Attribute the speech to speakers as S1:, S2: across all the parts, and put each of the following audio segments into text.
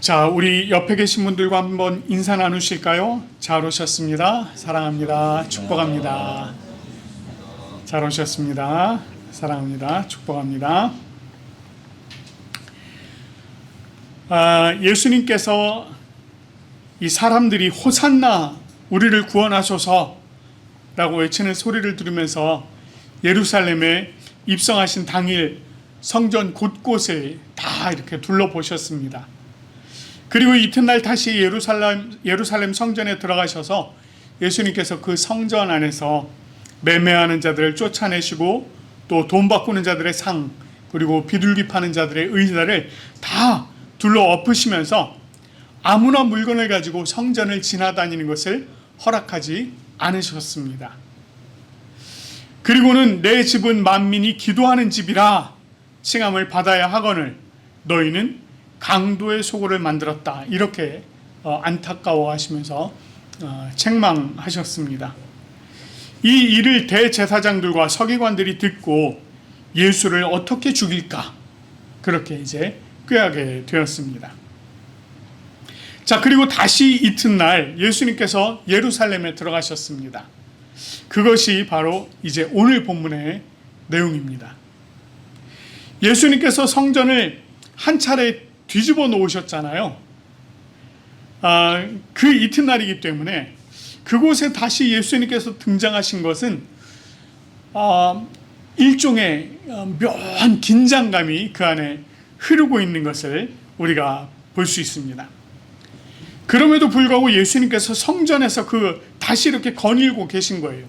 S1: 자, 우리 옆에 계신 분들과 한번 인사 나누실까요? 잘 오셨습니다. 사랑합니다. 축복합니다. 잘 오셨습니다. 사랑합니다. 축복합니다. 아, 예수님께서 이 사람들이 호산나 우리를 구원하소서라고 외치는 소리를 들으면서 예루살렘에 입성하신 당일 성전 곳곳을 다 이렇게 둘러보셨습니다. 그리고 이튿날 다시 예루살렘 예루살렘 성전에 들어가셔서 예수님께서 그 성전 안에서 매매하는 자들을 쫓아내시고 또 돈 바꾸는 자들의 상 그리고 비둘기 파는 자들의 의자를 다 둘러 엎으시면서 아무나 물건을 가지고 성전을 지나다니는 것을 허락하지 않으셨습니다. 그리고는 내 집은 만민이 기도하는 집이라 칭함을 받아야 하거늘 너희는 강도의 소굴을 만들었다 이렇게 어, 안타까워하시면서 어, 책망하셨습니다. 이 일을 대제사장들과 서기관들이 듣고 예수를 어떻게 죽일까 그렇게 이제 꾀하게 되었습니다. 자 그리고 다시 이튿날 예수님께서 예루살렘에 들어가셨습니다. 그것이 바로 이제 오늘 본문의 내용입니다. 예수님께서 성전을 한 차례 뒤집어 놓으셨잖아요. 아, 그 이튿날이기 때문에 그곳에 다시 예수님께서 등장하신 것은 아, 일종의 어, 묘한 긴장감이 그 안에 흐르고 있는 것을 우리가 볼 수 있습니다. 그럼에도 불구하고 예수님께서 성전에서 그 다시 이렇게 거닐고 계신 거예요.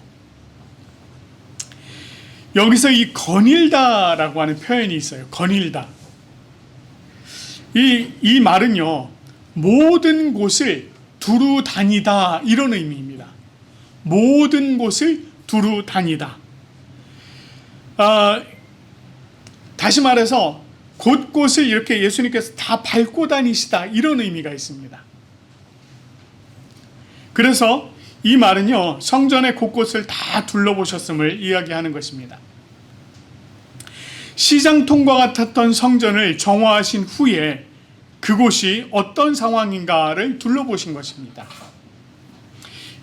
S1: 여기서 이 거닐다라고 하는 표현이 있어요. 거닐다. 이, 이 말은요, 모든 곳을 두루 다니다 이런 의미입니다. 모든 곳을 두루 다니다. 아, 다시 말해서 곳곳을 이렇게 예수님께서 다 밟고 다니시다 이런 의미가 있습니다. 그래서 이 말은요, 성전의 곳곳을 다 둘러보셨음을 이야기하는 것입니다. 시장 통과 같았던 성전을 정화하신 후에 그곳이 어떤 상황인가를 둘러보신 것입니다.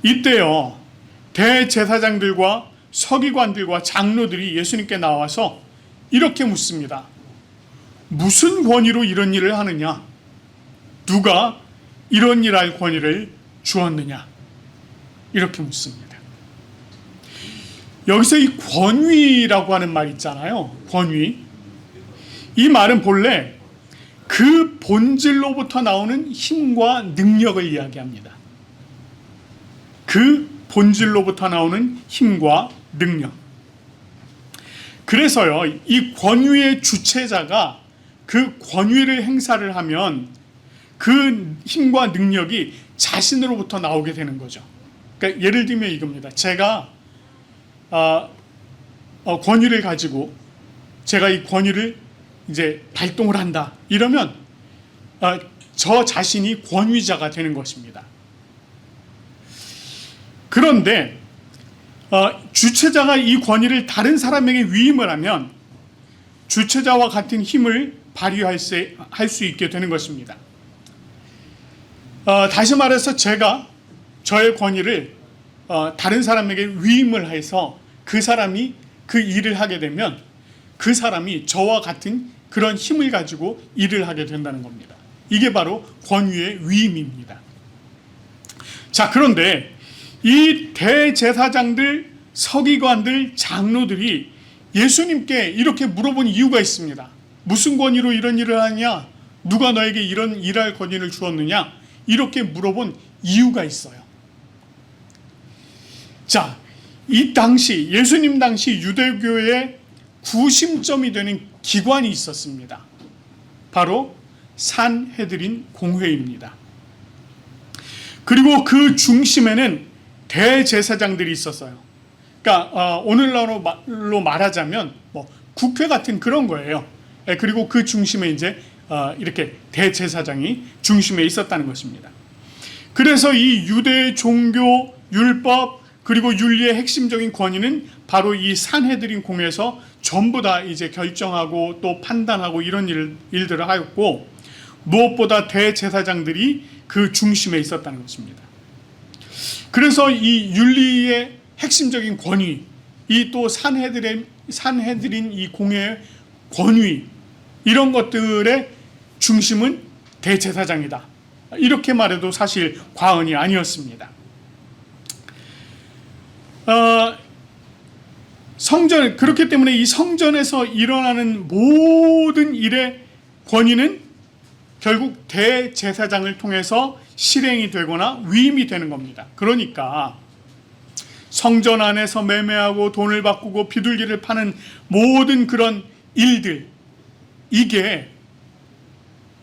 S1: 이때요, 대제사장들과 서기관들과 장로들이 예수님께 나와서 이렇게 묻습니다. 무슨 권위로 이런 일을 하느냐? 누가 이런 일할 권위를 주었느냐? 이렇게 묻습니다. 여기서 이 권위라고 하는 말 있잖아요. 권위. 이 말은 본래 그 본질로부터 나오는 힘과 능력을 이야기합니다. 그 본질로부터 나오는 힘과 능력. 그래서요, 이 권위의 주체자가 그 권위를 행사를 하면 그 힘과 능력이 자신으로부터 나오게 되는 거죠. 그러니까 예를 들면 이겁니다. 제가 어, 어, 권위를 가지고 제가 이 권위를 이제 발동을 한다. 이러면 어, 저 자신이 권위자가 되는 것입니다. 그런데 어, 주체자가 이 권위를 다른 사람에게 위임을 하면 주체자와 같은 힘을 발휘할 수, 할수 있게 되는 것입니다. 어, 다시 말해서 제가 저의 권위를 어, 다른 사람에게 위임을 해서 그 사람이 그 일을 하게 되면 그 사람이 저와 같은 그런 힘을 가지고 일을 하게 된다는 겁니다. 이게 바로 권위의 위임입니다. 자, 그런데 이 대제사장들, 서기관들, 장로들이 예수님께 이렇게 물어본 이유가 있습니다. 무슨 권위로 이런 일을 하냐? 누가 너에게 이런 일할 권위를 주었느냐? 이렇게 물어본 이유가 있어요. 자, 이 당시 예수님 당시 유대교의 구심점이 되는 기관이 있었습니다. 바로 산헤드린 공회입니다. 그리고 그 중심에는 대제사장들이 있었어요. 그러니까 어, 오늘날로 말하자면 뭐 국회 같은 그런 거예요. 예, 그리고 그 중심에 이제 어, 이렇게 대제사장이 중심에 있었다는 것입니다. 그래서 이 유대 종교 율법 그리고 윤리의 핵심적인 권위는 바로 이 산해드린 공에서 전부 다 이제 결정하고 또 판단하고 이런 일, 일들을 하였고 무엇보다 대제사장들이 그 중심에 있었다는 것입니다. 그래서 이 윤리의 핵심적인 권위, 이 또 산해들의 산해들인 이 공의 권위 이런 것들의 중심은 대제사장이다. 이렇게 말해도 사실 과언이 아니었습니다. 어, 성전 그렇기 때문에 이 성전에서 일어나는 모든 일의 권위는 결국 대제사장을 통해서 실행이 되거나 위임이 되는 겁니다. 그러니까 성전 안에서 매매하고 돈을 바꾸고 비둘기를 파는 모든 그런 일들 이게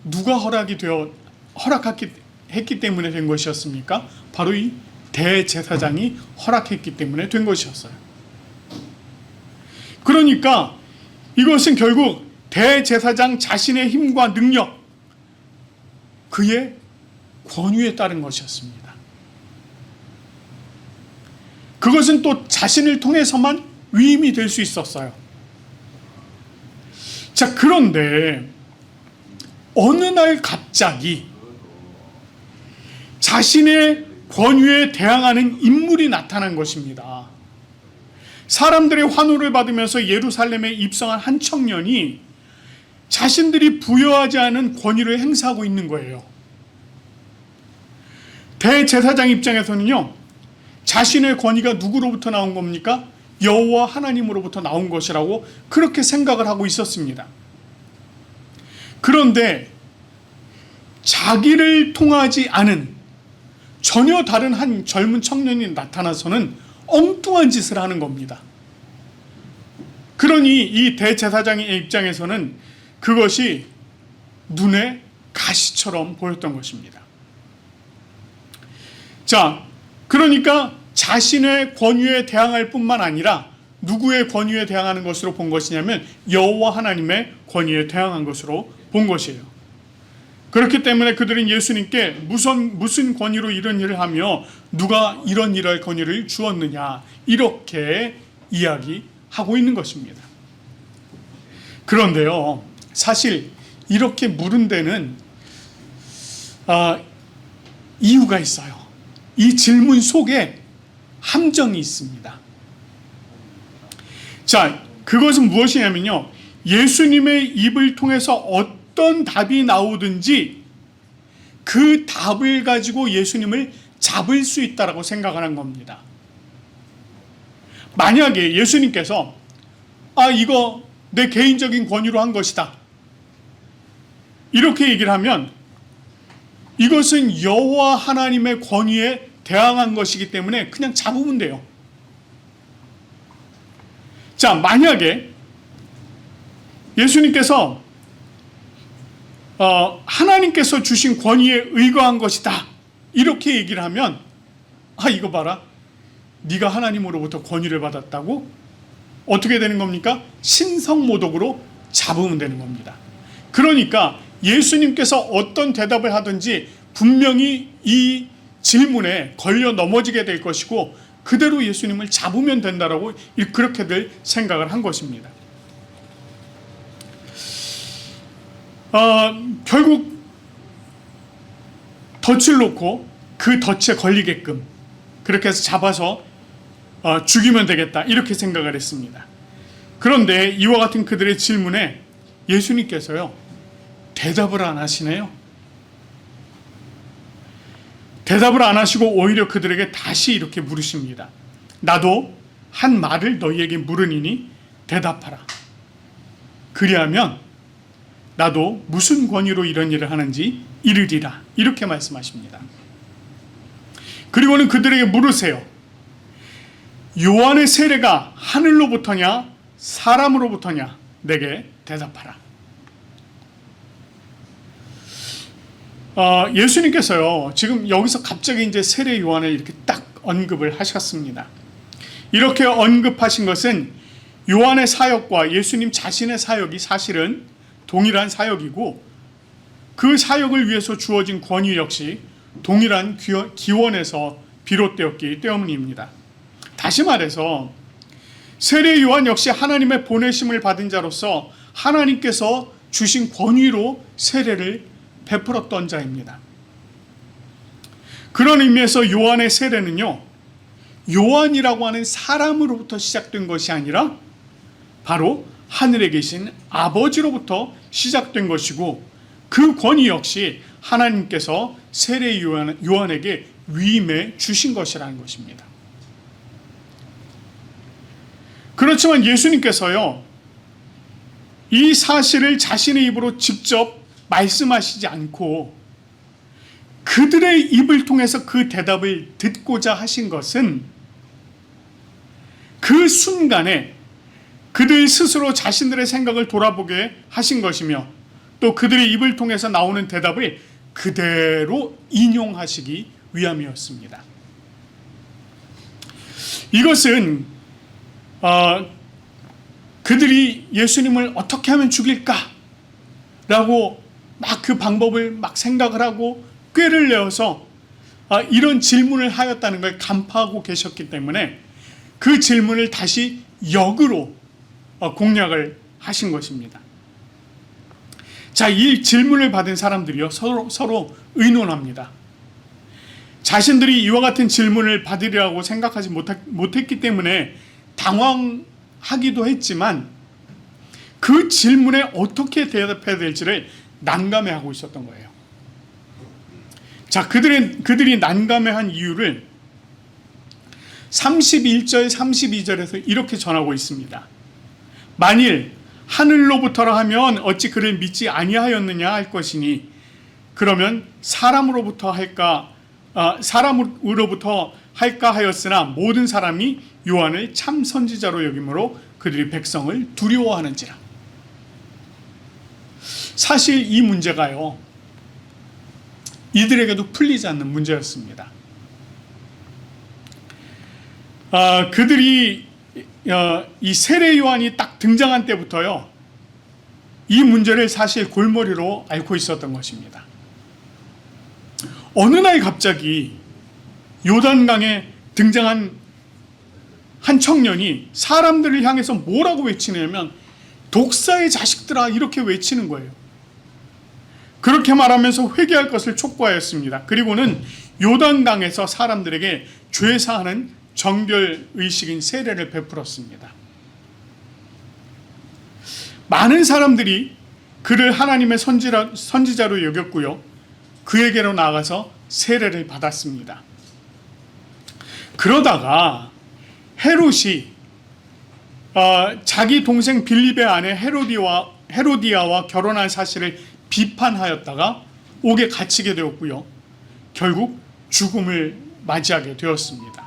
S1: 누가 허락이 되어 허락했기 했기 때문에 된 것이었습니까? 바로 이 대제사장이 허락했기 때문에 된 것이었어요. 그러니까 이것은 결국 대제사장 자신의 힘과 능력, 그의 권위에 따른 것이었습니다. 그것은 또 자신을 통해서만 위임이 될 수 있었어요. 자, 그런데 어느 날 갑자기 자신의 권위에 대항하는 인물이 나타난 것입니다. 사람들의 환호를 받으면서 예루살렘에 입성한 한 청년이 자신들이 부여하지 않은 권위를 행사하고 있는 거예요. 대제사장 입장에서는요, 자신의 권위가 누구로부터 나온 겁니까? 여호와 하나님으로부터 나온 것이라고 그렇게 생각을 하고 있었습니다. 그런데 자기를 통하지 않은 전혀 다른 한 젊은 청년이 나타나서는 엉뚱한 짓을 하는 겁니다. 그러니 이 대제사장의 입장에서는 그것이 눈에 가시처럼 보였던 것입니다. 자, 그러니까 자신의 권위에 대항할 뿐만 아니라 누구의 권위에 대항하는 것으로 본 것이냐면 여호와 하나님의 권위에 대항한 것으로 본 것이에요. 그렇기 때문에 그들은 예수님께 무슨 무슨 권위로 이런 일을 하며 누가 이런 일할 권위를 주었느냐 이렇게 이야기하고 있는 것입니다. 그런데요, 사실 이렇게 물은 데는 아, 이유가 있어요. 이 질문 속에 함정이 있습니다. 자, 그것은 무엇이냐면요. 예수님의 입을 통해서 어떤 답이 나오든지 그 답을 가지고 예수님을 잡을 수 있다라고 생각하는 겁니다. 만약에 예수님께서 아 이거 내 개인적인 권유로 한 것이다. 이렇게 얘기를 하면 이것은 여호와 하나님의 권위에 대항한 것이기 때문에 그냥 잡으면 돼요. 자, 만약에 예수님께서 어, 하나님께서 주신 권위에 의거한 것이다. 이렇게 얘기를 하면 아 이거 봐라. 네가 하나님으로부터 권위를 받았다고 어떻게 되는 겁니까? 신성모독으로 잡으면 되는 겁니다. 그러니까 예수님께서 어떤 대답을 하든지 분명히 이 질문에 걸려 넘어지게 될 것이고 그대로 예수님을 잡으면 된다라고 그렇게들 생각을 한 것입니다. 어, 결국 덫을 놓고 그 덫에 걸리게끔 그렇게 해서 잡아서 어, 죽이면 되겠다 이렇게 생각을 했습니다. 그런데 이와 같은 그들의 질문에 예수님께서요 대답을 안 하시네요. 대답을 안 하시고 오히려 그들에게 다시 이렇게 물으십니다. 나도 한 말을 너희에게 물으니니 대답하라. 그리하면 나도 무슨 권위로 이런 일을 하는지 이르리라. 이렇게 말씀하십니다. 그리고는 그들에게 물으세요. 요한의 세례가 하늘로부터냐 사람으로부터냐 내게 대답하라. 어, 예수님께서요 지금 여기서 갑자기 이제 세례 요한을 이렇게 딱 언급을 하셨습니다. 이렇게 언급하신 것은 요한의 사역과 예수님 자신의 사역이 사실은 동일한 사역이고 그 사역을 위해서 주어진 권위 역시 동일한 기원에서 비롯되었기 때문입니다. 다시 말해서 세례 요한 역시 하나님의 보내심을 받은 자로서 하나님께서 주신 권위로 세례를 베풀었던 자입니다. 그런 의미에서 요한의 세례는요, 요한이라고 하는 사람으로부터 시작된 것이 아니라 바로 하늘에 계신 아버지로부터 시작된 것이고 그 권위 역시 하나님께서 세례 요한, 요한에게 위임해 주신 것이라는 것입니다. 그렇지만 예수님께서요, 이 사실을 자신의 입으로 직접 말씀하시지 않고 그들의 입을 통해서 그 대답을 듣고자 하신 것은 그 순간에 그들 스스로 자신들의 생각을 돌아보게 하신 것이며 또 그들의 입을 통해서 나오는 대답을 그대로 인용하시기 위함이었습니다. 이것은 어, 그들이 예수님을 어떻게 하면 죽일까? 라고 막 그 방법을 막 생각을 하고 꾀를 내어서 아, 이런 질문을 하였다는 걸 간파하고 계셨기 때문에 그 질문을 다시 역으로 어, 공략을 하신 것입니다. 자, 이 질문을 받은 사람들이요 서로 서로 의논합니다. 자신들이 이와 같은 질문을 받으리라고 생각하지 못했기 때문에 당황하기도 했지만 그 질문에 어떻게 대답해야 될지를 난감해하고 있었던 거예요. 자, 그들의, 그들이 난감해한 이유를 31절, 32절에서 이렇게 전하고 있습니다. 만일 하늘로부터라 하면 어찌 그를 믿지 아니하였느냐 할 것이니 그러면 사람으로부터 할까 아, 사람으로부터 할까 하였으나 모든 사람이 요한을 참 선지자로 여김으로 그들이 백성을 두려워하는지라. 사실 이 문제가요. 이들에게도 풀리지 않는 문제였습니다. 아, 그들이 어, 이 세례 요한이 딱 등장한 때부터요. 이 문제를 사실 골머리로 앓고 있었던 것입니다. 어느 날 갑자기 요단강에 등장한 한 청년이 사람들을 향해서 뭐라고 외치냐면 독사의 자식들아 이렇게 외치는 거예요. 그렇게 말하면서 회개할 것을 촉구하였습니다. 그리고는 요단강에서 사람들에게 죄 사하는 정결 의식인 세례를 베풀었습니다. 많은 사람들이 그를 하나님의 선지자로 여겼고요. 그에게로 나가서 세례를 받았습니다. 그러다가 헤롯이 어, 자기 동생 빌립의 아내 헤로디와 헤로디아와 결혼한 사실을 비판하였다가 옥에 갇히게 되었고요. 결국 죽음을 맞이하게 되었습니다.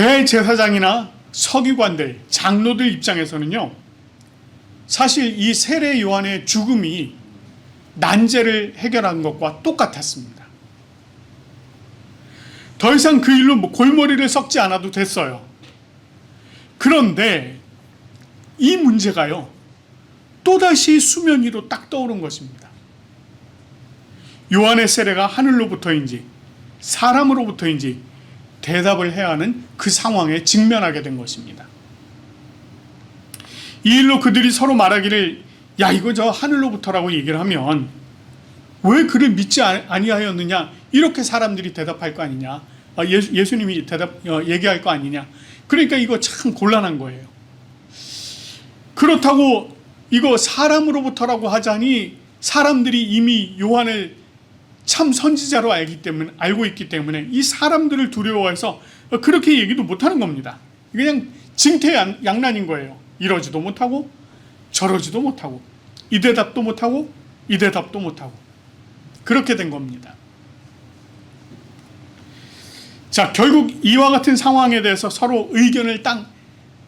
S1: 대제사장이나 서기관들, 장로들 입장에서는요. 사실 이 세례 요한의 죽음이 난제를 해결한 것과 똑같았습니다. 더 이상 그 일로 뭐 골머리를 썩지 않아도 됐어요. 그런데 이 문제가요, 또다시 수면 위로 딱 떠오른 것입니다. 요한의 세례가 하늘로부터인지 사람으로부터인지 대답을 해야 하는 그 상황에 직면하게 된 것입니다. 이 일로 그들이 서로 말하기를 야 이거 저 하늘로부터라고 얘기를 하면 왜 그를 믿지 아니하였느냐 이렇게 사람들이 대답할 거 아니냐 아, 예수, 예수님이 대답 어, 얘기할 거 아니냐 그러니까 이거 참 곤란한 거예요. 그렇다고 이거 사람으로부터라고 하자니 사람들이 이미 요한을 참 선지자로 알기 때문에 알고 있기 때문에 이 사람들을 두려워해서 그렇게 얘기도 못하는 겁니다. 그냥 징태양난인 거예요. 이러지도 못하고 저러지도 못하고 이 대답도 못하고 이 대답도 못하고 그렇게 된 겁니다. 자 결국 이와 같은 상황에 대해서 서로 의견을 딱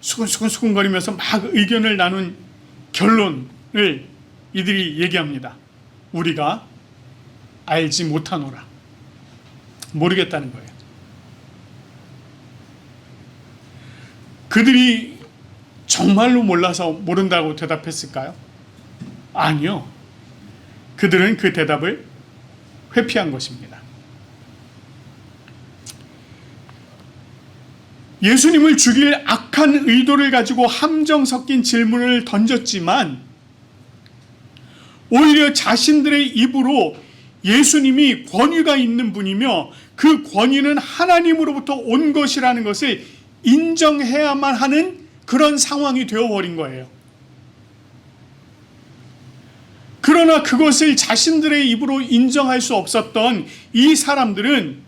S1: 수근수근수근거리면서 막 의견을 나눈 결론을 이들이 얘기합니다. 우리가 알지 못하노라. 모르겠다는 거예요. 그들이 정말로 몰라서 모른다고 대답했을까요? 아니요. 그들은 그 대답을 회피한 것입니다. 예수님을 죽일 악한 의도를 가지고 함정 섞인 질문을 던졌지만 오히려 자신들의 입으로 예수님이 권위가 있는 분이며 그 권위는 하나님으로부터 온 것이라는 것을 인정해야만 하는 그런 상황이 되어버린 거예요. 그러나 그것을 자신들의 입으로 인정할 수 없었던 이 사람들은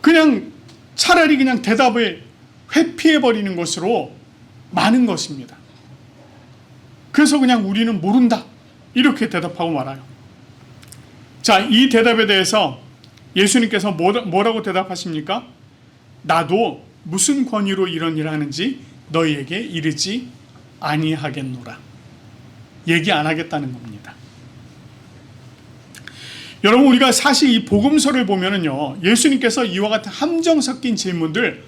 S1: 그냥 차라리 그냥 대답을 회피해 버리는 것으로 많은 것입니다. 그래서 그냥 우리는 모른다. 이렇게 대답하고 말아요. 자, 이 대답에 대해서 예수님께서 뭐라고 대답하십니까? 나도 무슨 권위로 이런 일을 하는지 너희에게 이르지 아니하겠노라. 얘기 안 하겠다는 겁니다. 여러분 우리가 사실 이 복음서를 보면은요. 예수님께서 이와 같은 함정 섞인 질문들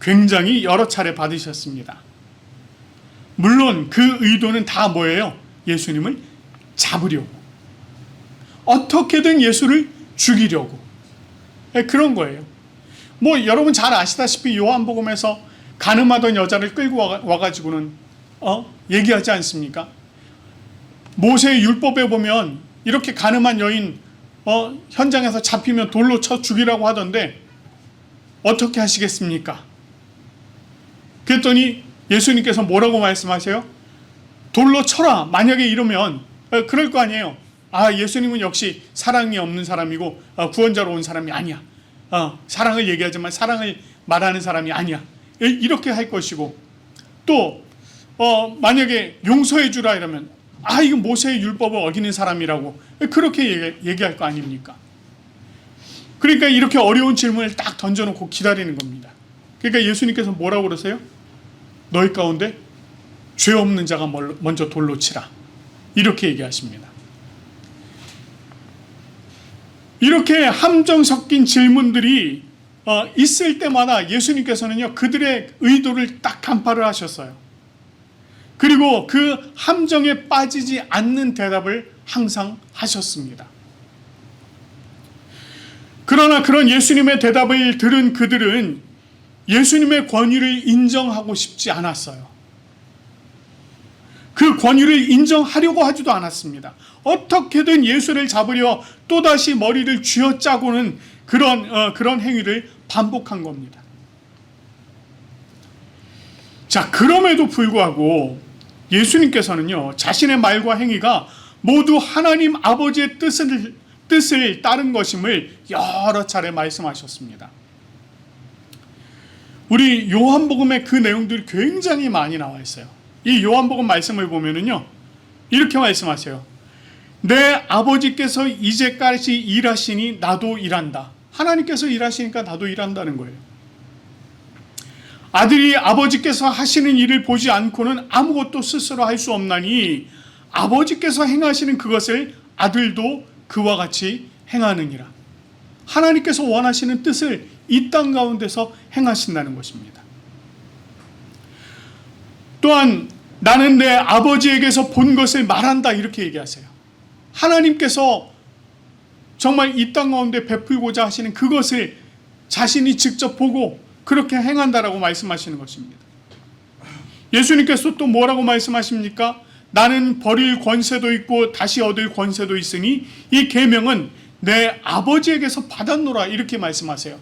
S1: 굉장히 여러 차례 받으셨습니다. 물론 그 의도는 다 뭐예요? 예수님을 잡으려고. 어떻게든 예수를 죽이려고. 네, 그런 거예요. 뭐 여러분 잘 아시다시피 요한복음에서 가늠하던 여자를 끌고 와가지고는 어 얘기하지 않습니까? 모세의 율법에 보면 이렇게 가늠한 여인 어 현장에서 잡히면 돌로 쳐 죽이라고 하던데 어떻게 하시겠습니까? 그랬더니 예수님께서 뭐라고 말씀하세요? 돌로 쳐라. 만약에 이러면 어, 그럴 거 아니에요. 아 예수님은 역시 사랑이 없는 사람이고 어, 구원자로 온 사람이 아니야. 어, 사랑을 얘기하지만 사랑을 말하는 사람이 아니야. 이렇게 할 것이고 또 어, 만약에 용서해 주라 이러면 아 이거 모세의 율법을 어기는 사람이라고 그렇게 얘기, 할거 아닙니까? 그러니까 이렇게 어려운 질문을 딱 던져놓고 기다리는 겁니다. 그러니까 예수님께서 뭐라고 그러세요? 너희 가운데 죄 없는 자가 먼저 돌로 치라. 이렇게 얘기하십니다. 이렇게 함정 섞인 질문들이 어, 있을 때마다 예수님께서는요, 그들의 의도를 딱 간파를 하셨어요. 그리고 그 함정에 빠지지 않는 대답을 항상 하셨습니다. 그러나 그런 예수님의 대답을 들은 그들은 예수님의 권위를 인정하고 싶지 않았어요. 그 권위를 인정하려고 하지도 않았습니다. 어떻게든 예수를 잡으려 또다시 머리를 쥐어짜고는 그런, 어, 그런 행위를 반복한 겁니다. 자, 그럼에도 불구하고 예수님께서는요, 자신의 말과 행위가 모두 하나님 아버지의 뜻을, 뜻을 따른 것임을 여러 차례 말씀하셨습니다. 우리 요한복음에 그 내용들이 굉장히 많이 나와 있어요. 이 요한복음 말씀을 보면은요, 이렇게 말씀하세요. 내 아버지께서 이제까지 일하시니 나도 일한다. 하나님께서 일하시니까 나도 일한다는 거예요. 아들이 아버지께서 하시는 일을 보지 않고는 아무것도 스스로 할 수 없나니 아버지께서 행하시는 그것을 아들도 그와 같이 행하느니라. 하나님께서 원하시는 뜻을 이 땅 가운데서 행하신다는 것입니다. 또한 나는 내 아버지에게서 본 것을 말한다 이렇게 얘기하세요. 하나님께서 정말 이 땅 가운데 베풀고자 하시는 그것을 자신이 직접 보고 그렇게 행한다라고 말씀하시는 것입니다. 예수님께서 또 뭐라고 말씀하십니까? 나는 버릴 권세도 있고 다시 얻을 권세도 있으니 이 계명은 내 아버지에게서 받았노라 이렇게 말씀하세요.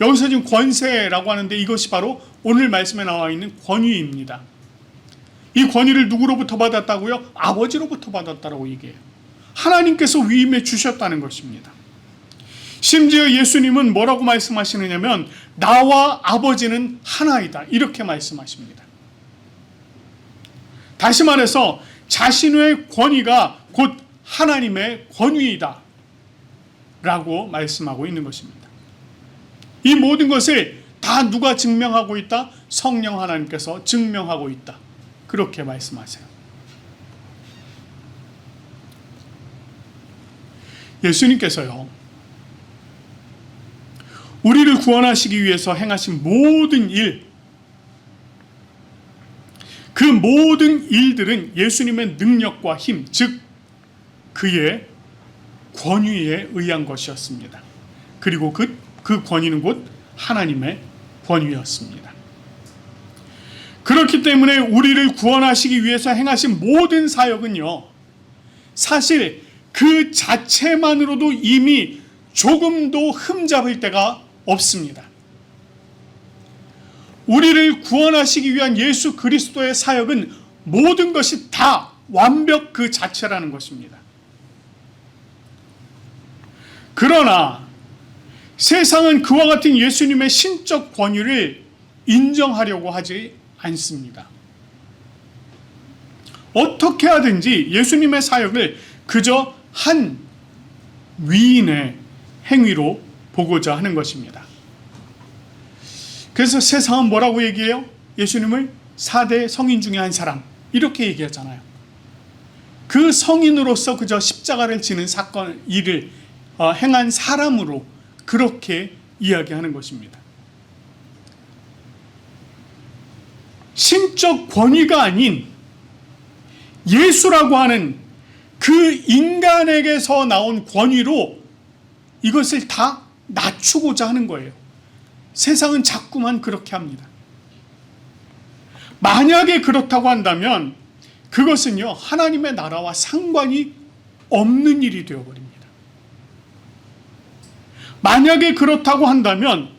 S1: 여기서 지금 권세라고 하는데 이것이 바로 오늘 말씀에 나와 있는 권위입니다. 이 권위를 누구로부터 받았다고요? 아버지로부터 받았다라고 얘기해요. 하나님께서 위임해 주셨다는 것입니다. 심지어 예수님은 뭐라고 말씀하시느냐면 나와 아버지는 하나이다. 이렇게 말씀하십니다. 다시 말해서 자신의 권위가 곧 하나님의 권위이다. 라고 말씀하고 있는 것입니다. 이 모든 것을 다 누가 증명하고 있다? 성령 하나님께서 증명하고 있다. 그렇게 말씀하세요. 예수님께서요, 우리를 구원하시기 위해서 행하신 모든 일, 그 모든 일들은 예수님의 능력과 힘, 즉, 그의 권위에 의한 것이었습니다. 그리고 그, 그 권위는 곧 하나님의 권위였습니다. 그렇기 때문에 우리를 구원하시기 위해서 행하신 모든 사역은요, 사실 그 자체만으로도 이미 조금도 흠잡을 데가 없습니다. 우리를 구원하시기 위한 예수 그리스도의 사역은 모든 것이 다 완벽 그 자체라는 것입니다. 그러나 세상은 그와 같은 예수님의 신적 권위를 인정하려고 하지 않습니다. 어떻게 하든지 예수님의 사역을 그저 한 위인의 행위로 보고자 하는 것입니다. 그래서 세상은 뭐라고 얘기해요? 예수님을 4대 성인 중에 한 사람 이렇게 얘기하잖아요. 그 성인으로서 그저 십자가를 지는 사건 일을 어, 행한 사람으로 그렇게 이야기하는 것입니다. 신적 권위가 아닌 예수라고 하는 그 인간에게서 나온 권위로 이것을 다 낮추고자 하는 거예요. 세상은 자꾸만 그렇게 합니다. 만약에 그렇다고 한다면 그것은요, 하나님의 나라와 상관이 없는 일이 되어버립니다. 만약에 그렇다고 한다면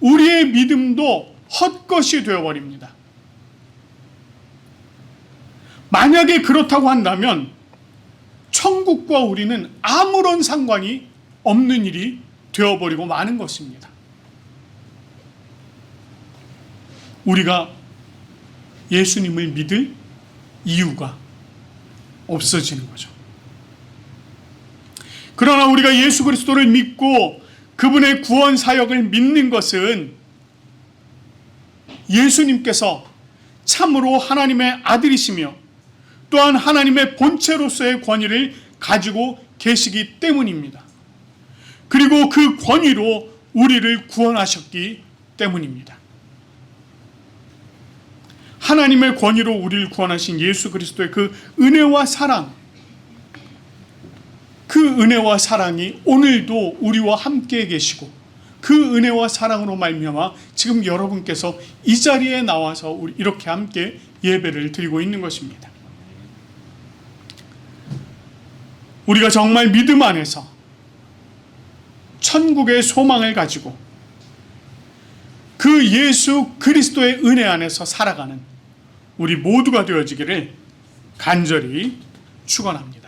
S1: 우리의 믿음도 헛것이 되어버립니다. 만약에 그렇다고 한다면 천국과 우리는 아무런 상관이 없는 일이 되어버리고 마는 것입니다. 우리가 예수님을 믿을 이유가 없어지는 거죠. 그러나 우리가 예수 그리스도를 믿고 그분의 구원 사역을 믿는 것은 예수님께서 참으로 하나님의 아들이시며 또한 하나님의 본체로서의 권위를 가지고 계시기 때문입니다. 그리고 그 권위로 우리를 구원하셨기 때문입니다. 하나님의 권위로 우리를 구원하신 예수 그리스도의 그 은혜와 사랑, 그 은혜와 사랑이 오늘도 우리와 함께 계시고 그 은혜와 사랑으로 말미암아 지금 여러분께서 이 자리에 나와서 이렇게 함께 예배를 드리고 있는 것입니다. 우리가 정말 믿음 안에서 천국의 소망을 가지고 그 예수 그리스도의 은혜 안에서 살아가는 우리 모두가 되어지기를 간절히 축원합니다.